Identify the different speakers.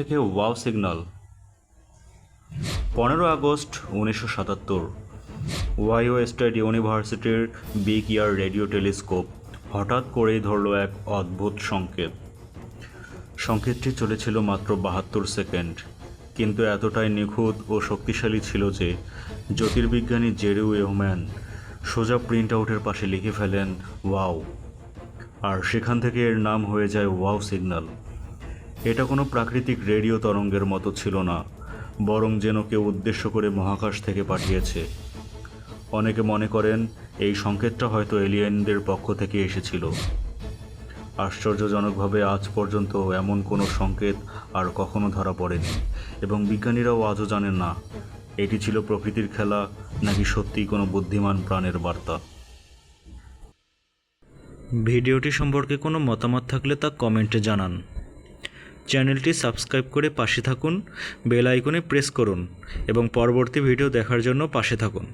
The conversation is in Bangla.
Speaker 1: থেকে ওয়াও সিগন্যাল। পনেরো আগস্ট উনিশশো সাতাত্তর, ওয়াইও স্টেট ইউনিভার্সিটির বিগ ইয়ার রেডিও টেলিস্কোপ হঠাৎ করেই ধরল এক অদ্ভুত সংকেত। সংকেতটি চলেছিল মাত্র বাহাত্তর সেকেন্ড, কিন্তু এতটাই নিখুঁত ও শক্তিশালী ছিল যে জ্যোতির্বিজ্ঞানী জেরু এহম্যান সোজা প্রিন্ট আউটের পাশে লিখে ফেলেন, ওয়াও। আর সেখান থেকে এর নাম হয়ে যায় ওয়াও সিগন্যাল। এটা কোনো প্রাকৃতিক রেডিও তরঙ্গের মতো ছিল না, বরং যেন কেউ উদ্দেশ্য করে মহাকাশ থেকে পাঠিয়েছে। অনেকে মনে করেন এই সংকেতটা হয়তো এলিয়েনদের পক্ষ থেকে এসেছিল। আশ্চর্যজনকভাবে আজ পর্যন্ত এমন কোনো সংকেত আর কখনো ধরা পড়েনি, এবং বিজ্ঞানীরাও আজও জানেন না, এটি ছিল প্রকৃতির খেলা নাকি সত্যিই কোনো বুদ্ধিমান প্রাণের বার্তা। ভিডিওটি সম্পর্কে কোনো মতামত থাকলে তা কমেন্টে জানান। চ্যানেলটি সাবস্ক্রাইব করে পাশে থাকুন, বেল আইকনে প্রেস করুন, এবং পরবর্তী ভিডিও দেখার জন্য পাশে থাকুন।